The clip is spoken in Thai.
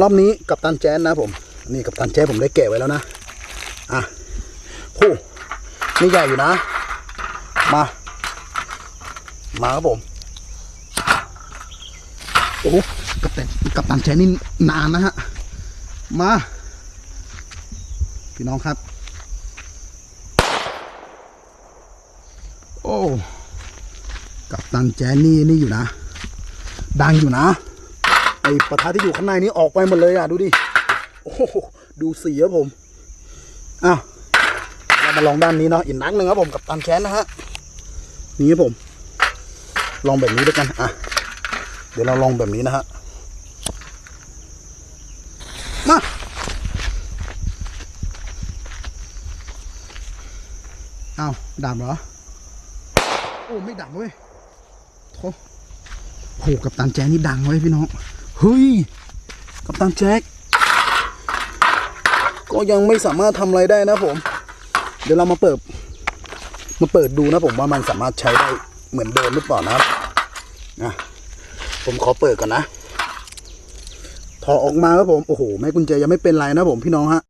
รอบนี้กับตันแจ๊สนะผม นี่กับตันแจ๊สผมได้แกะไว้แล้วนะ อะโหนี่ใหญ่อยู่นะ มา มาครับผม โอ้กับตันกับตันแจ๊สนี่นานนะฮะ มา พี่น้องครับ โอ้กับตันแจ๊สนี่นี่อยู่นะ ดังอยู่นะ ไอประทัดที่อยู่ข้างในนี้ออกไปหมดเลยอะดูดิโอ้โหดูสีครับผมอ้าวเรามาลองด้านนี้เนาะอีกนัดหนึ่งครับผมกับตันแค้นนะฮะนี่ครับผม ลองแบบนี้ด้วยกันอะเดี๋ยวเราลองแบบนี้นะฮะมาเอาดับเหรอ โอ้ ไม่ดับเว้ยโถโหกับตันแจนี่ดังเว้ยพี่น้อง ฮ้ยกับตันแจ็คก็ยังไม่สามารถทำอะไรได้นะผม เดี๋ยวเรามาเปิด มาเปิดดูนะผมว่ามันสามารถใช้ได้เหมือนเดิมหรือเปล่านะนะผมขอเปิดก่อนนะถอดออกมาครับผม โอ้โหแม่กุญแจยังไม่เป็นไรนะผมพี่น้องฮะ